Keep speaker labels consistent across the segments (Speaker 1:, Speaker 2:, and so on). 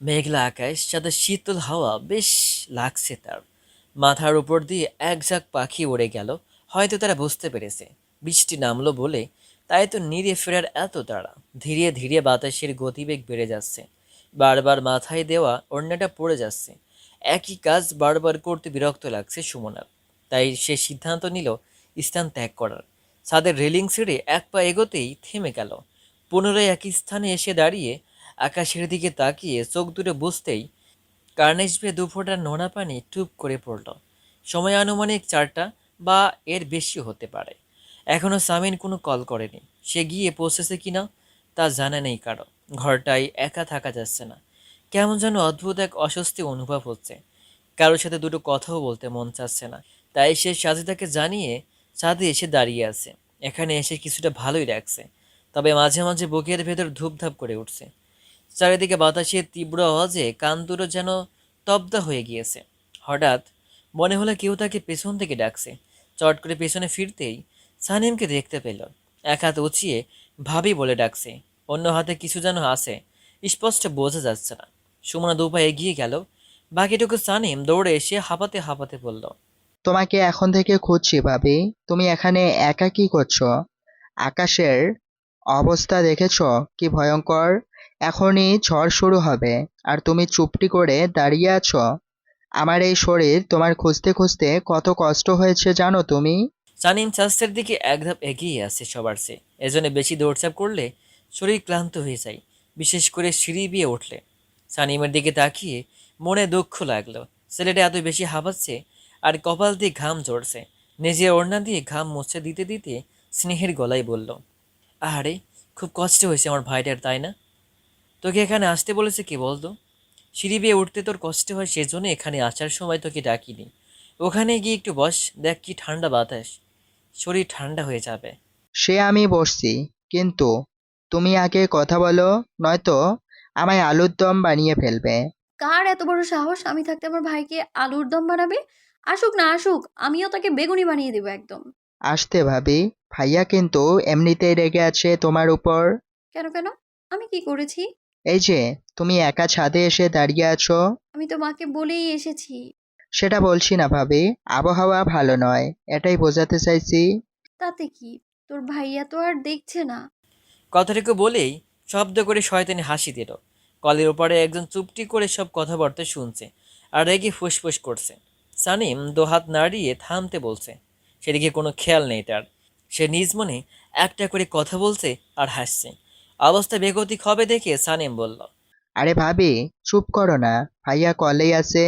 Speaker 1: মেঘলা আকাশ সাথে শীতল হাওয়া, বেশ লাগছে তার। মাথার উপর দিয়ে এক ঝাঁক পাখি উড়ে গেল। হয়তো তারা বুঝতে পেরেছে। বৃষ্টি নামলো বলে, তাই তো নিরে ফেরার এত তাড়া। ধীরে ধীরে বাতাসের গতিবেগ বেড়ে যাচ্ছে। বারবার মাথায় দেওয়া অন্যটা পড়ে যাচ্ছে। একই কাজ বারবার করতে বিরক্ত লাগছে সুমনার। তাই সে সিদ্ধান্ত নিল, স্থান ত্যাগ করার। ছাদের রেলিং ছেড়ে এক পা এগোতেই থেমে গেল। পুনরায় একই স্থানে এসে দাঁড়িয়ে আকাশের দিকে তাকিয়ে চোখ দূরে বুঝতেই কার্নেজ বেয়ে দুফোঁটা নোনা পানি টুপ করে পড়ল। সময় আনুমানিক চারটা বা এর বেশি হতে পারে। এখনও সামিন কোনো কল করেনি। সে গিয়ে পৌঁছেছে কিনা তা জানা নেই কারও। ঘরটায় একা থাকা যাচ্ছে না। কেমন যেন অদ্ভুত এক অস্বস্তি অনুভব হচ্ছে। কারোর সাথে দুটো কথাও বলতে মন চাচ্ছে না। তাই সে সাজিদাকে জানিয়ে ছাদে এসে দাঁড়িয়ে আছে। এখানে এসে কিছুটা ভালোই লাগছে, তবে মাঝে মাঝে বুকের ভেতর ধূপধাপ করে উঠছে। চারিদিকে বাতাসের তীব্র আওয়াজে কান দুটো যেন তব্দা হয়ে গিয়েছে। হঠাৎ মনে হলো কেউ তাকে পেছন থেকে ডাকছে। চট করে পেছনে ফিরতেই সানিমকে দেখতে পেল। এক হাত উঁচিয়ে ভাবি বলে ডাকছে, অন্য হাতে কিছু যেন আছে, স্পষ্ট বোঝা যাচ্ছে না। সুমনা দুপা এগিয়ে গেল। বাকিটুকু সানিম দৌড়ে এসে হাঁপাতে হাঁপাতে বলল
Speaker 2: তোমাকে এখন থেকে খুঁজছি, ভাবি। তুমি এখানে একা কি করছ? আকাশের অবস্থা দেখেছ? কি ভয়ঙ্কর। এখনই ঝড় শুরু হবে, আর তুমি চুপটি করে দাঁড়িয়ে আছো। আমার এই শরীর তোমার খুঁজতে খুঁজতে কত কষ্ট হয়েছে জানো তুমি?
Speaker 1: সানিম চাষের দিকে এক ধাপ এগিয়ে আসে সবার চেয়ে। এজন্য বেশি দৌড়চাপ করলে শরীর ক্লান্ত হয়ে যায়, বিশেষ করে সিঁড়ি বিয়ে উঠলে। সানিমের দিকে তাকিয়ে মনে দুঃখ লাগল। ছেলেটা এত বেশি হাঁপাচ্ছে আর কপাল দিয়ে ঘাম ঝরছে। নিজের ওড়না দিয়ে ঘাম মুছে দিতে দিতে স্নেহের গলায় বলল আরে খুব কষ্ট হয়েছে আমার ভাইটার তাই না? তোকে এখানে আসতে বলেছে কি বলতো? সিঁড়ি বেয়ে উঠতে তোর কষ্ট হয় সেজন্য এখানে আসার সময় তোকে ডাকিনি। ওখানে গিয়ে একটু বস দেখ কি ঠান্ডা বাতাস। শরীর ঠান্ডা হয়ে যাবে।
Speaker 2: সে আমি বসছি কিন্তু তুমি আগে কথা বলো নয়তো আমায় আলুর দম বানিয়ে ফেলবে।
Speaker 3: কার এত বড় সাহস? আমি থাকতে আমার ভাইকে আলুর দম বানাবে? আসুক না আসুক আমিও তাকে বেগুনি বানিয়ে দেবো একদম।
Speaker 2: আসতে ভাবি ভাইয়া কিন্তু এমনিতেই রেগে আছে তোমার উপর।
Speaker 3: কেন কেন? আমি কি করেছি?
Speaker 2: এই যে তুমি একা ছাদে এসে দাঁড়িয়ে আছো।
Speaker 3: আমি তো মাকে বলেই এসেছি।
Speaker 2: সেটা বলছি না ভাবি আবহাওয়া ভালো নয় এটাই বোঝাতে চাইছি।
Speaker 3: তাতে কি? তোর ভাইয়া তো আর দেখছে না।
Speaker 1: কথাটুকু বলেই শব্দ করে শয়তানি হাসি দিল। কলের ওপারে একজন চুপটি করে সব কথাবার্তা শুনছে আর রেগে ফুসফুস করছে। সানিম দোহাত নাড়িয়ে থামতে বলছে। সেদিকে কোনো খেয়াল নেই তার। সে নিজ মনে একটা করে কথা বলছে আর হাসছে। অবস্থা বেগতিক হবে দেখে সানিম বলল
Speaker 2: আরে ভাবি চুপ করো না ভাইয়া কলেই আছে।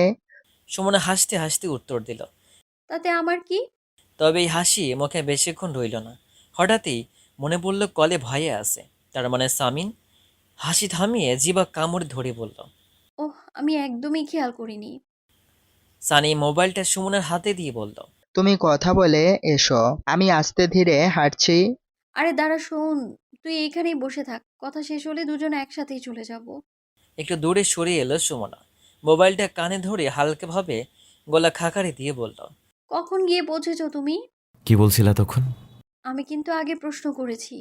Speaker 1: সুমনা হাসতে হাসতে উত্তর দিল
Speaker 3: তাতে আমার কি?
Speaker 1: তবে এই হাসি মুখে বেশিক্ষণ রইল না। হঠাৎই মনে পড়ল কলে ভয়ে আছে। তার মানে সামিন হাসি থামিয়ে জিবা কামড় ধরে বলল
Speaker 3: ওহ আমি একদমই খেয়াল করিনি।
Speaker 1: সানি মোবাইলটা সুমনের হাতে দিয়ে বলল
Speaker 2: তুমি কথা বলে এসো আমি আস্তে ধীরে হাঁটছি।
Speaker 3: আরে দাঁড়া শোন তুই এইখানেই বসে থাক কথা শেষ হলে দুজন একসাথেই চলে যাব।
Speaker 1: একটু দূরে সরে এলো সুমনা। মোবাইলটা কানে ধরে হালকাভাবে গলা খাকারি দিয়ে বলল
Speaker 3: কখন গিয়ে পৌঁছেছো তুমি?
Speaker 4: কি বলছিলা তখন?
Speaker 3: আমি কিন্তু আগে প্রশ্ন করেছি।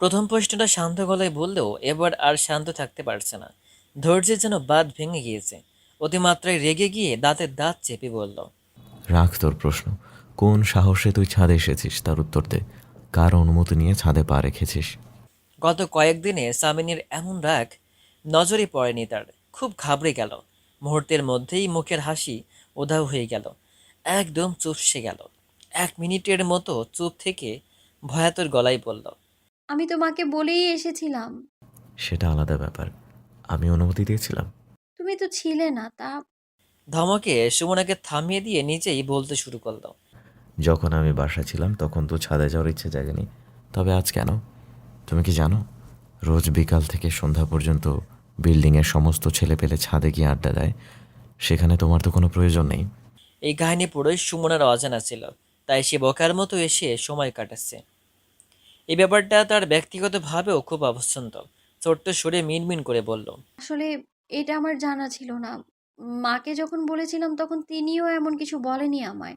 Speaker 1: প্রথম প্রশ্নটা শান্ত গলায় বললেও এবার আর শান্ত থাকতে পারছে না। ধৈর্যের যেন বাদ ভেঙে গিয়েছে। অতিমাত্রায় রেগে গিয়ে দাঁতের দাঁত চেপে বলল
Speaker 4: রাখ তোর প্রশ্ন। কোন সাহসে তুই ছাদে এসেছিস? তার উত্তর দে। কার অনুমতি নিয়ে ছাদে পা রেখেছিস?
Speaker 1: গত কয়েকদিনে সামিনের এমন রাগ নজরে পড়েনি তার। খুব ঘাবড়ে গেল। মুহূর্তের মধ্যেই মুখের হাসি উধাও হয়ে গেল। একদম চুপসে গেল। এক মিনিটের মতো চুপ থেকে ভয়াতর গলায় বলল
Speaker 3: আমি তো মাকে বলেই এসেছিলাম।
Speaker 4: সেটা আলাদা ব্যাপার। আমি অনুমতি দিয়েছিলাম।
Speaker 3: তুমি তো ছিলে না তা
Speaker 1: ধমকে সুমনাকে থামিয়ে দিয়ে নিজেই বলতে শুরু করল।
Speaker 4: যখন আমি বাসা ছিলাম তখন তো ছাদে যাওয়ার ইচ্ছে জাগেনি। তবে আজ কেন? তুমি কি জানো? রোজ বিকাল থেকে সন্ধ্যা পর্যন্ত বিল্ডিংয়ের সমস্ত ছেলে পেলে ছাদে গিয়ে আড্ডা দেয়। সেখানে তোমার তো কোনো প্রয়োজন নেই।
Speaker 1: এই কাহিনী পুরোই সুমনার অজানা ছিল তাই সে বকার মতো এসে সময় কাটাচ্ছে। এই ব্যাপারটা তার ব্যক্তিগতভাবেও খুব অবসন্ত। ছোট্ট সুরে মিনমিন করে বলল
Speaker 3: আসলে এটা আমার জানা ছিল না। মাকে যখন বলেছিলাম তখন তিনিও এমন কিছু বলেনি আমায়।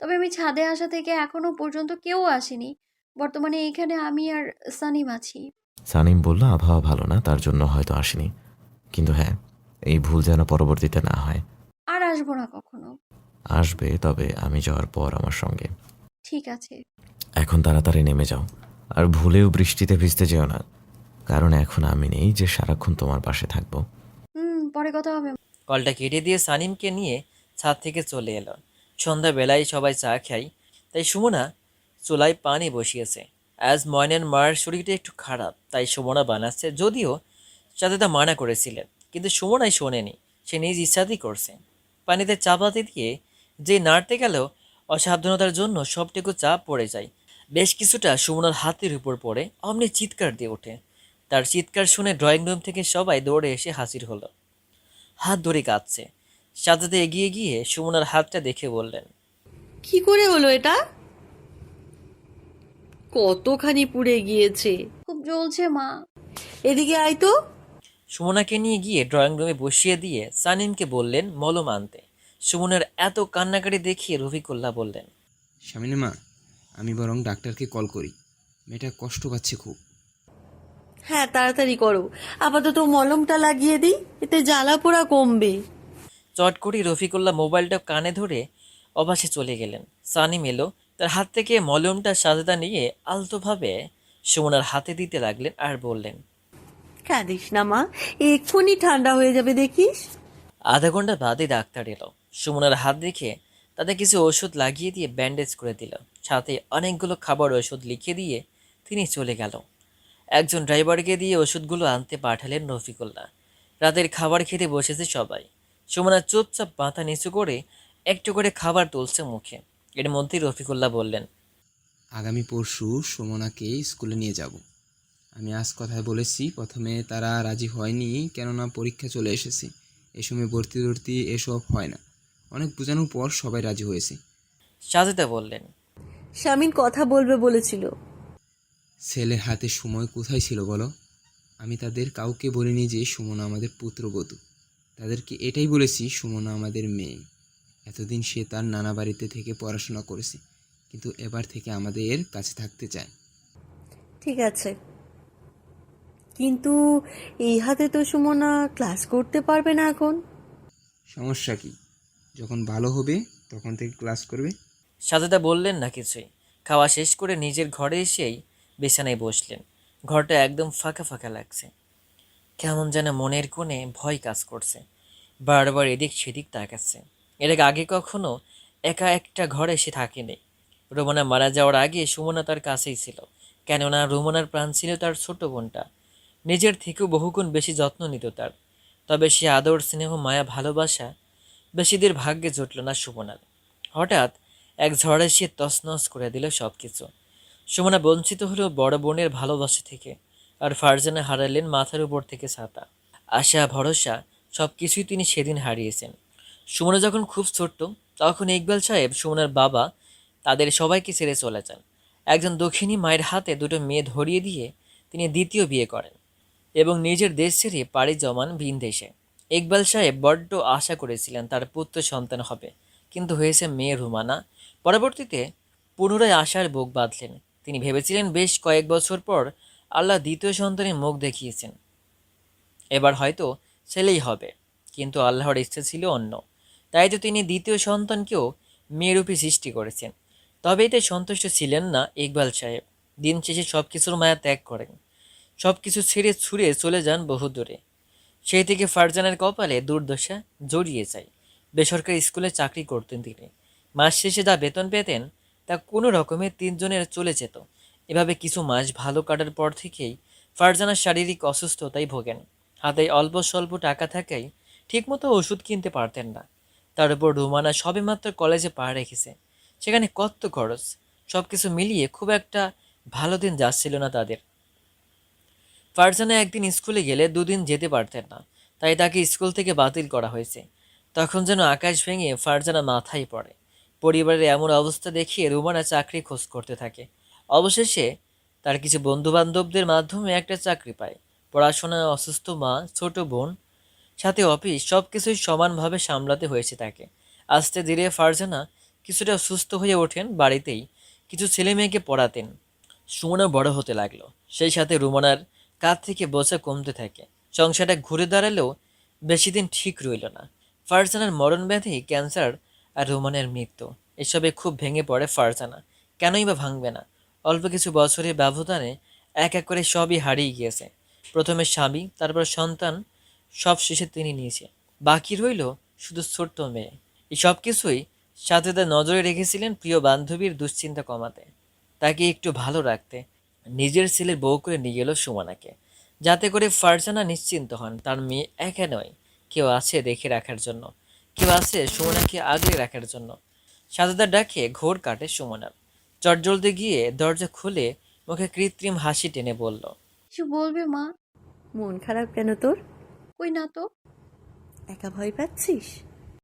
Speaker 3: তবে আমি ছাদে আসা থেকে এখনও পর্যন্ত কেউ আসেনি। বর্তমানে এখানে আমি আর সানিম আছি।
Speaker 4: সানিম বলল আবহাওয়া ভালো না তার জন্য হয়তো আসেনি। কিন্তু হ্যাঁ এই ভুল যেন পরবর্তীতে না হয়।
Speaker 3: আর আসব না কখনো।
Speaker 4: আসবে তবে আমি যাওয়ার পর আমার সঙ্গে।
Speaker 3: ঠিক আছে।
Speaker 4: এখন তাড়াতাড়ি নেমে যাও। আর ভুলেও বৃষ্টিতে ভিজতে যেও না। কারণ এখন আমি নেই যে সারাক্ষণ তোমার পাশে থাকব।
Speaker 3: পরে কথা হবে।
Speaker 1: কলটা কেটে দিয়ে সানিমকে নিয়ে ছাদ থেকে চলে এলো। সন্ধ্যাবেলায় সবাই চা খাই। তাই সুমনা চুলায় পানি বসিয়েছে। অ্যাজ ময়নের মার শরীরটা একটু খারাপ, তাই সুমনা বানাচ্ছে। যদিও সাথে তা মানা করেছিলেন, কিন্তু সুমনাই শোনেনি। সে নিজ ইচ্ছাতেই করছে। পানিতে চাপাতে দিয়ে যে নাড়তে গেল, অসাবধানতার জন্য সবটুকু চাপ পড়ে যায়। বেশ কিছুটা সুমনার হাতের উপর পড়ে, অমনি চিৎকার দিয়ে ওঠে। তার চিৎকার শুনে ড্রয়িং রুম থেকে সবাই দৌড়ে এসে হাজির হলো। হাত ধরে কাঁদছে। সাজাতে এগিয়ে গিয়ে সুমনার হাতটা দেখে বললেন
Speaker 5: কি করে হলো এটা? কতখানি পুড়ে গিয়েছে।
Speaker 3: খুব জ্বলছে মা।
Speaker 5: এদিকে আয় তো।
Speaker 1: সুমনাকে নিয়ে গিয়ে ড্রয়িং রুমে বসিয়ে দিয়ে সানিমকে বললেন মলম আনতে। সুমনের এত কান্নাকাটি দেখিয়ে রফিকুল্লাহ বললেন
Speaker 6: স্বামীনের মা আমি বরং ডাক্তারকে কল করি। মেয়েটা কষ্ট পাচ্ছে খুব।
Speaker 5: হ্যাঁ তাড়াতাড়ি করো। আপাতত মলমটা লাগিয়ে দিই এতে জ্বালা পোড়া কমবে।
Speaker 1: চট করে রফিকুল্লাহ মোবাইলটা কানে ধরে অবাসে চলে গেলেন। সানিম এলো তার হাত থেকে মলমটা সাজেদা নিয়ে আলতোভাবে সুমনার হাতে দিতে লাগলেন আর বললেন
Speaker 5: কাঁদিস না মা এক্ষুনি ঠান্ডা হয়ে যাবে দেখিস।
Speaker 1: আধা ঘণ্টা বাদে ডাক্তার এলো। সুমনার হাত দেখে তাতে কিছু ওষুধ লাগিয়ে দিয়ে ব্যান্ডেজ করে দিল। সাথে অনেকগুলো খাবার ওষুধ লিখে দিয়ে তিনি চলে গেল। একজন ড্রাইভারকে দিয়ে ওষুধগুলো আনতে পাঠালেন রফিকুল্লাহ রাতের খাবার খেতে বসেছে সবাই। সুমনা চুপচাপ মাথা নিচু করে একটু করে খাবার তুলছে মুখে। এর মধ্যেই রফিকুল্লাহ বললেন
Speaker 6: আগামী পরশু সুমনাকে স্কুলে নিয়ে যাব। আমি আজ কথায় বলেছি প্রথমে তারা রাজি হয়নি কেননা পরীক্ষা চলে এসেছে। এ সময় ভর্তি ভর্তি এসব হয় না। অনেক বোঝানোর পর সবাই রাজি হয়েছে।
Speaker 1: সাজেদা বললেন
Speaker 5: স্বামীন কথা বলবে বলেছিল।
Speaker 6: ছেলের হাতে সময় কোথায় ছিল বলো? আমি তাদের কাউকে বলিনি যে সুমনা আমাদের পুত্রবধূ। তাদেরকে এটাই বলেছি সুমনা আমাদের মেয়ে। এতদিন সে তার নানা বাড়িতে থেকে পড়াশোনা করেছে কিন্তু এবার থেকে আমাদের কাছে থাকতে চায়।
Speaker 5: ঠিক আছে। কিন্তু এই হাতে তো সুমনা ক্লাস করতে পারবে না এখন।
Speaker 6: সমস্যা কি? যখন ভালো হবে তখন থেকে ক্লাস করবে?
Speaker 1: সাজেদা বললেন না কিছুই। খাওয়া শেষ করে নিজের ঘরে এসেই বিছানায় বসলেন। ঘরটা একদম ফাঁকা ফাঁকা লাগছে। কেমন যেন মনের কোণে ভয় কাজ করছে। বারবার এদিক সেদিক তাকাচ্ছে। এর আগে কখনো একা একটা ঘরে সে থাকেনি। রোমনা মারা যাওয়ার আগে সুমনা তার কাছেই ছিল। কেননা রোমনার প্রাণ ছিল তার ছোট বোনটা। নিজের থেকেও বহুগুণ বেশি যত্ন নিত তার। তবে সে আদর, স্নেহ, মায়া, ভালোবাসা বেশিদের ভাগ্যে জুটল না সুমনার। হঠাৎ এক ঝড়ে সে তছনছ করে দিল সব কিছু সুমনা বঞ্চিত হলো বড় বোনের ভালোবাসা থেকে আর ফারজানা হারালেন মাথার উপর থেকে ছাতা। আশা, ভরসা সব কিছুই তিনি সেদিন হারিয়েছেন। সুমনা যখন খুব ছোট্ট, তখন ইকবাল সাহেব সুমনার বাবা তাদের সবাইকে ছেড়ে চলে যান। একজন দক্ষিণী মায়ের হাতে দুটো মেয়ে ধরিয়ে দিয়ে তিনি দ্বিতীয় বিয়ে করেন এবং নিজের দেশ ছেড়ে পাড়ি জমান ভিন দেশে। ইকবাল সাহেব বড্ড আশা করেছিলেন তার পুত্র সন্তান হবে, কিন্তু হয়েছে মেয়ে রুমানা। পরবর্তীতে পুনরায় আশার বুক বাঁধলেন। তিনি ভেবেছিলেন বেশ কয়েক বছর পর আল্লাহ দ্বিতীয় সন্তানের মুখ দেখিয়েছেন। এবার হয়তো ছেলেই হবে, কিন্তু আল্লাহর ইচ্ছা ছিল অন্য। তাই তো তিনি দ্বিতীয় সন্তানকেও মেয়েরূপে সৃষ্টি করেছেন। তবে এতে সন্তুষ্ট ছিলেন না ইকবাল সাহেব। দিন শেষে সব কিছুর মায়া ত্যাগ করেন। সব কিছু ছেড়ে ছুঁড়ে চলে যান বহু দূরে। সেই থেকে ফারজানের কপালে দুর্দশা জড়িয়ে যায়। বেসরকারি স্কুলে চাকরি করতেন তিনি। মাস শেষে যা বেতন পেতেন তা কোনো রকমে তিনজনের চলে যেত। এভাবে কিছু মাস ভালো কাটার পর থেকেই ফারজানার শারীরিক অসুস্থতায় ভোগেন। হাতে অল্প স্বল্প টাকা থাকায় ঠিকমতো ওষুধ কিনতে পারতেন না। তার উপর রুমানা সবেমাত্র কলেজে পা রেখেছে। সেখানে কত খরচ? সব কিছু মিলিয়ে খুব একটা ভালো দিন যাচ্ছিল না তাদের। ফারজানা একদিন স্কুলে গেলে দুদিন যেতে পারতেন না। তাই তাকে স্কুল থেকে বাতিল করা হয়েছে। তখন যেন আকাশ ভেঙে ফারজানা মাথায় পড়ে। পরিবারের এমন অবস্থা দেখিয়ে রুমানা চাকরি খোঁজ করতে থাকে। অবশেষে তার কিছু বন্ধুবান্ধবদের মাধ্যমে একটা চাকরি পায়। পড়াশোনায় অসুস্থ মা, ছোট বোন, সাথে অফিস সব কিছুই সমানভাবে সামলাতে হয়েছে তাকে। আস্তে ধীরে ফারজানা কিছুটা সুস্থ হয়ে ওঠেন বাড়িতেই। কিছু ছেলে মেয়েকে পড়াতেন। সুমনা বড় হতে লাগল। সেই সাথে রুমানার কাঁধ থেকে বোঝা কমতে থাকে। সংসারটা ঘুরে দাঁড়ালেও বেশি দিন ঠিক রইল না। ফারজানার মরণ ব্যাধি ক্যান্সার আর রোমানের মৃত্যু। এসবে খুব ভেঙে পড়ে ফারজানা। কেনই বা ভাঙবে না? অল্প কিছু বছরের ব্যবধানে এক এক করে সবই হারিয়ে গিয়েছে। প্রথমে স্বামী, তারপর সন্তান, সব শেষে তিনি নিয়েছে বাকি রইল শুধু ছোট্ট মেয়ে। এই সব কিছুই সাথেদা নজরে রেখেছিলেন প্রিয় বান্ধবীর দুশ্চিন্তা কমাতে। তাকে একটু ভালো রাখতে। নিজের ছেলের বউ করে নিয়ে গেল সুমানাকে। যাতে করে ফারজানা নিশ্চিন্ত হন, তার মেয়ে একা নয়, কেউ আছে দেখে রাখার জন্য। কেউ আছে সুমনাকে আগলে রাখার জন্য। সাদাদার ডাকে ঘোর কাটে সুমনার। চটজলদি গিয়ে দরজা খুলে মুখে কৃত্রিম হাসি টেনে বলল
Speaker 3: কিছু বলবে মা?
Speaker 5: মন খারাপ কেন তোর?
Speaker 3: কই না তো?
Speaker 5: একা ভয় পাচ্ছিস?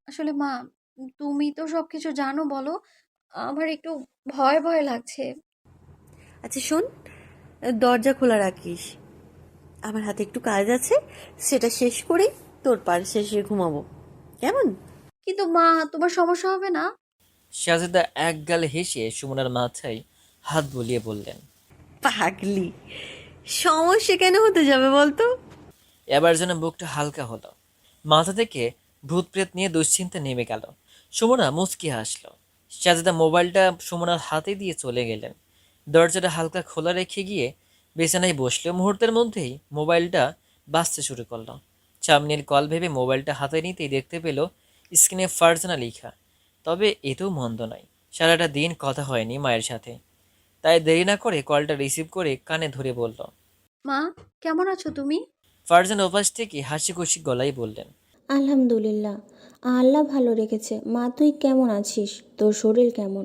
Speaker 3: আসলে মা তুমি তো সব কিছু জানো বলো আমার একটু ভয় ভয় লাগছে।
Speaker 5: আচ্ছা শোন দরজা খোলা রাখিস। আমার হাতে একটু কাজ আছে সেটা শেষ করে তোর পার শেষে ঘুমাবো। কেমন?
Speaker 3: কিন্তু মা তোমার সমস্যা হবে না?
Speaker 1: শাহজাদা এক গালে হেসে সুমনার মাথায় হাত বুলিয়ে বললেন
Speaker 5: পাগলি সমস্যা কেন হতে যাবে বলতো?
Speaker 1: এবার যেন বুকটা হালকা হলো। মাথা থেকে ভূত প্রেত নিয়ে দুশ্চিন্তা নেমে গেল। সুমনা মুচকি হাসলো। শাহজাদা মোবাইলটা সুমনার হাতে দিয়ে চলে গেলেন। দরজাটা হালকা খোলা রেখে গিয়ে বিছানায় বসল। মুহূর্তের মধ্যেই মোবাইলটা বাঁচতে শুরু করল। সামনের কল ভেবে মোবাইলটা হাতে নিতেই দেখতে পেল স্ক্রিনে ফারজানা লেখা। তবে এতেও মন্দ নয় সারাটা দিন কথা হয়নি মায়ের সাথে। তাই দেরি না করে কলটা রিসিভ করে কানে ধরে বলল
Speaker 3: মা কেমন আছো তুমি?
Speaker 1: ফারজান ওপাশ থেকে হাসি খুশি গলায় বললেন
Speaker 7: আলহামদুলিল্লাহ আল্লাহ ভালো রেখেছে। মা তুই কেমন আছিস? তোর শরীর কেমন?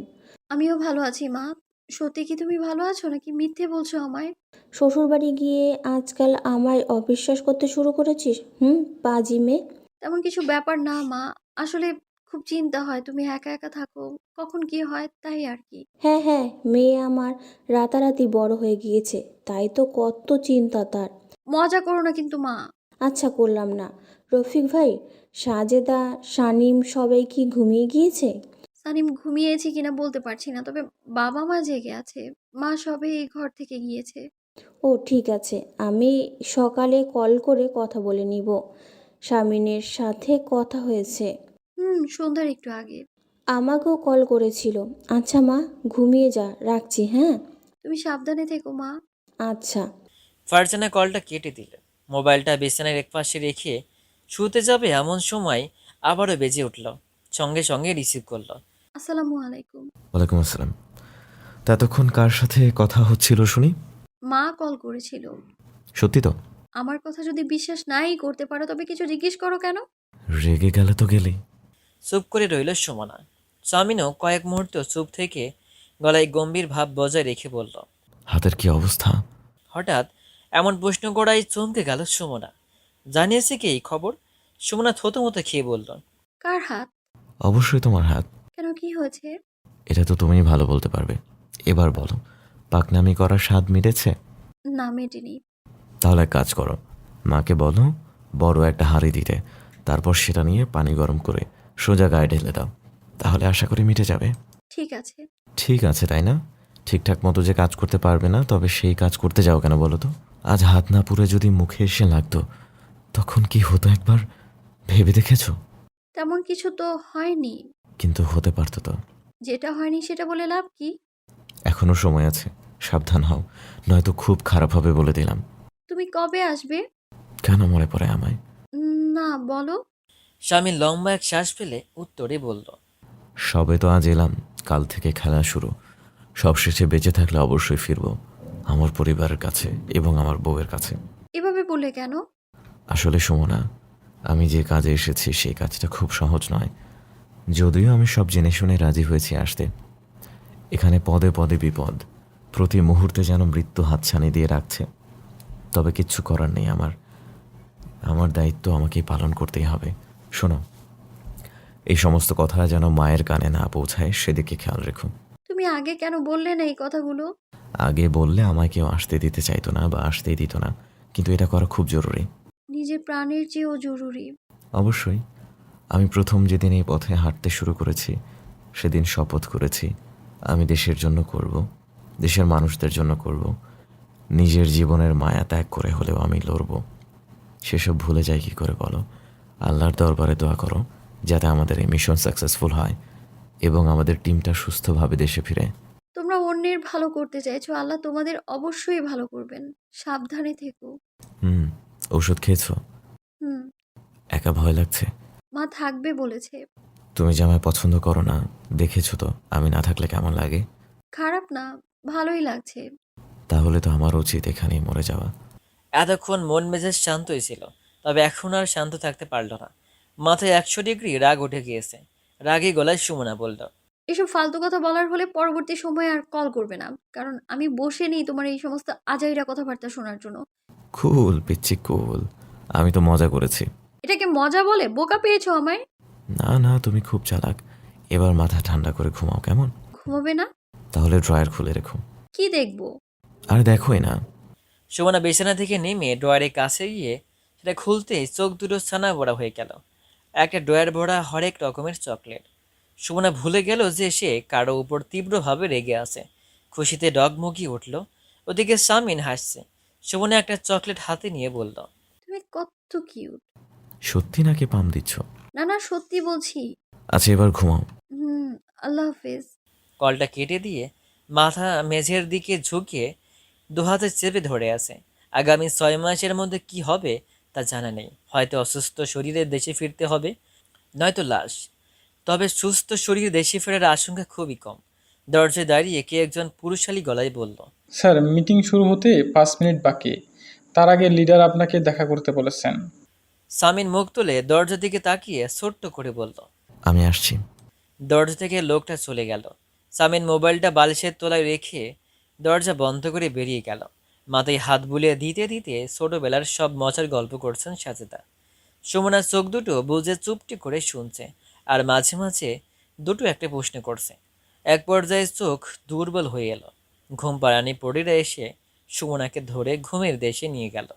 Speaker 3: আমিও ভালো আছি মা। সত্যি কি তুমি ভালো আছো নাকি মিথ্যে বলছো আমায়?
Speaker 7: শ্বশুরবাড়ি গিয়ে আজকাল আমায় অবিশ্বাস করতে শুরু করেছিস? হুম পাজি মেয়ে।
Speaker 3: তেমন কিছু ব্যাপার না মা। আসলে খুব চিন্তা হয় তুমি একা একা থাকো। কখন কি হয় তাই আর কি।
Speaker 7: হ্যাঁ হ্যাঁ মেয়ে আমার রাতারাতি বড় হয়ে গিয়েছে তাই তো কত চিন্তা তার।
Speaker 3: মজা করো না কিন্তু মা।
Speaker 7: আচ্ছা করলাম না। রফিক ভাই সাজেদা শানিম সবাই কি ঘুমিয়ে গিয়েছে?
Speaker 3: সানিম ঘুমিয়েছি কিনা বলতে পারছি না তবে বাবা মা জেগে আছে। মা সবে এই ঘর থেকে গিয়েছে।
Speaker 7: ও ঠিক আছে। আমি সকালে কল করে কথা বলে নিব। স্বামিনের সাথে কথা হয়েছে।
Speaker 3: হুম সন্ধ্যার একটু আগে।
Speaker 7: আমাকেও কল করেছিল। আচ্ছা মা ঘুমিয়ে যা রাখছি হ্যাঁ?
Speaker 3: তুমি সাবধানে থেকো মা।
Speaker 7: আচ্ছা।
Speaker 1: ফারজানা কলটা কেটে দিল। মোবাইলটা বিছানার একপাশে রেখে শুতে যাবে এমন সময় আবারও বেজে উঠল। সঙ্গে সঙ্গে রিসিভ করল।
Speaker 3: আসসালামু আলাইকুম।
Speaker 4: ওয়ালাইকুম আসসালাম। তা এতক্ষণ কার সাথে কথা হচ্ছিল শুনি?
Speaker 3: মা কল করেছিল।
Speaker 4: সত্যি তো?
Speaker 3: আমার কথা যদি বিশ্বাস নাই করতে পারো তবে কিছু জিজ্ঞেস করো কেন?
Speaker 4: রেগে গেলে তো গেলেই
Speaker 1: চুপ করে রইল সুমনা। স্বামীনও কয়েক মুহূর্ত চুপ থেকে গলায় গম্ভীর ভাব বজায় রেখে বলল
Speaker 4: হাতের কি অবস্থা?
Speaker 1: হঠাৎ এমন প্রশ্ন করাই চমকে গেল সুমনা। জানিয়েছে কি এই খবর? সুমনা থতমতো খেয়ে বলল
Speaker 3: কার হাত?
Speaker 4: অবশ্যই তোমার হাত।
Speaker 3: কেন কি হয়েছে?
Speaker 4: এটা তো তুমিই ভালো বলতে পারবে। এবার বলো পাকনামি করার স্বাদ মিটেছে?
Speaker 3: না মেটেনি।
Speaker 4: তাহলে এক কাজ করো মাকে বলো বড় একটা হাঁড়ি দিতে তারপর সেটা নিয়ে পানি গরম করে সোজা গায়ে ঢেলে দাও। তাহলে আশা করি মিটে যাবে।
Speaker 3: ঠিক আছে।
Speaker 4: ঠিক আছে তাই না? ঠিকঠাক মতো যে কাজ করতে পারবে না তবে সেই কাজ করতে যাও কেন বলো তো? আজ হাত না পুড়ে যদি মুখে এসে লাগতো তখন কি হতো একবার ভেবে দেখেছ?
Speaker 3: তেমন কিছু তো হয়নি।
Speaker 4: কিন্তু হতে পারতো তো।
Speaker 3: যেটা হয়নি সেটা বলে লাভ কি?
Speaker 4: এখনও সময় আছে সাবধান হও নয়তো খুব খারাপ হবে বলে দিলাম।
Speaker 3: তুমি কবে আসবে?
Speaker 4: কেন মনে পড়ে আমায়?
Speaker 3: না বলো।
Speaker 1: স্বামী লম্বা এক শ্বাস ফেলে উত্তরে বলল
Speaker 4: সবে তো আজ এলাম কাল থেকে খেলা শুরু। সবশেষে বেঁচে থাকলে অবশ্যই ফিরবো আমার পরিবারের কাছে এবং আমার বউয়ের কাছে।
Speaker 3: এভাবে বলে কেন?
Speaker 4: আসলে সুমনা আমি যে কাজে এসেছি সেই কাজটা খুব সহজ নয়। যদিও আমি সব জেনে শুনে রাজি হয়েছি আসতে। এখানে পদে পদে বিপদ। প্রতি মুহূর্তে যেন মৃত্যু হাতছানি দিয়ে রাখছে। তবে কিচ্ছু করার নেই আমার। আমার দায়িত্ব আমাকেই পালন করতেই হবে। শোনো এই সমস্ত কথা যেন মায়ের কানে না পৌঁছায় সেদিকে খেয়াল রেখো।
Speaker 3: তুমি আগে কেন বললে না এই কথাগুলো?
Speaker 4: আগে বললে আমায় কেউ আসতে দিতে চাইতো না বা আসতেই দিত না। কিন্তু এটা করা খুব জরুরি।
Speaker 3: নিজের প্রাণের চেয়েও জরুরি।
Speaker 4: অবশ্যই। আমি প্রথম যেদিন এই পথে হাঁটতে শুরু করেছি সেদিন শপথ করেছি আমি দেশের জন্য করব দেশের মানুষদের জন্য করব নিজের জীবনের মায়া ত্যাগ করে হলেও আমি লড়ব। সেসব ভুলে যাই কি করে বলো? আল্লাহর দরবারে দোয়া করো যাতে আমাদের এই মিশন সাকসেসফুল হয় এবং আমাদের টিমটা সুস্থভাবে দেশে ফিরে।
Speaker 3: তোমরা অন্যের ভালো করতে চাইছো আল্লাহ তোমাদের অবশ্যই ভালো করবেন। সাবধানে থেকো।
Speaker 4: হুম ওষুধ খেয়েছো?
Speaker 3: হুম।
Speaker 4: একা ভয় লাগছে?
Speaker 3: মা থাকবে বলেছে।
Speaker 4: তুমি যে আমায় পছন্দ করো না দেখেছ তো আমি না থাকলে কেমন লাগে?
Speaker 3: খারাপ না ভালোই লাগছে।
Speaker 4: তাহলে তো আমার উচিত এখানেই মরে যাওয়া।
Speaker 1: এতক্ষণ মন মেজাজ শান্তই ছিল তবে এখন আর শান্ত থাকতে পারল না। মাথায় একশো ডিগ্রি রাগ উঠে গিয়েছে। রাগী গলায় সুমনা বলল
Speaker 3: এসব ফালতু কথা বলার হলে পরবর্তী সময়ে আর কল করবে না কারণ আমি বসে নেই তোমার এই সমস্ত আজাইরা কথাবার্তা শোনার জন্য।
Speaker 4: কুল পিচ্ছি কুল আমি তো মজা করেছি।
Speaker 3: এটাকে মজা বলে বোকা পেয়েছ আমায়?
Speaker 4: না না তুমি খুব চালাক। এবার মাথা ঠান্ডা করে ঘুমাও কেমন?
Speaker 3: ঘুমাবে না?
Speaker 4: তাহলে ড্রয়ার খুলে রেখো।
Speaker 3: কি দেখব?
Speaker 4: আর দেখোই না।
Speaker 1: সুমনা বিছানা থেকে নেমে ড্রয়ারের কাছে গিয়ে সেটা খুলতেই চোখ দুটো ছানা বড়া হয়ে গেল। একটা ড্রয়ার ভরা হরেক রকমের চকলেট। সুমনা ভুলে গেল যে সে কারও উপর তীব্রভাবে রেগে আছে। খুশিতে ডগমগি উঠল। ওদিকে সামিন হাসছে। সুমনা একটা চকলেট হাতে নিয়ে বলল
Speaker 3: তুমি কত কিউট
Speaker 4: সত্যি নাকি পাম দিচ্ছ?
Speaker 3: না না সত্যি বলছি।
Speaker 4: আচ্ছা এবার ঘুমাও।
Speaker 3: হুম আল্লাহ হাফেজ।
Speaker 1: কলটা কেটে দিয়ে মাথা মেঝের দিকে ঝুঁকিয়ে দুহাতে চেপে ধরে আছে। আগামী ছয় মাসের মধ্যে কি হবে তা জানা নেই। হয়তো অসুস্থ শরীরে দেশে ফিরতে হবে নয়তো লাশ। তবে সুস্থ শরীর দেশে ফেরার আশঙ্কা খুবই কম। দরজায় দাঁড়িয়ে কে একজন পুরুষালী গলায় বলল
Speaker 8: স্যার মিটিং শুরু হতে পাঁচ মিনিট বাকি। তার আগে লিডার আপনাকে দেখা করতে বলেছেন।
Speaker 1: সামিন মুখ তুলে দরজার দিকে তাকিয়ে ছোট্ট করে বলল
Speaker 4: আমি আসছি।
Speaker 1: দরজা থেকে লোকটা চলে গেল। সামিন মোবাইলটা বালিশের তলায় রেখে দরজা বন্ধ করে বেরিয়ে গেল। মাথায় হাত বুলিয়ে দিতে দিতে ছোটবেলার সব মজার গল্প করছেন সাজেদা। সুমনার চোখ দুটো বুঝে চুপটি করে শুনছে আর মাঝে মাঝে দুটো একটা প্রশ্ন করছে। এক পর্যায়ে চোখ দুর্বল হয়ে এলো। ঘুম পাড়ানি পড়িরা এসে সুমনাকে ধরে ঘুমের দেশে নিয়ে গেল।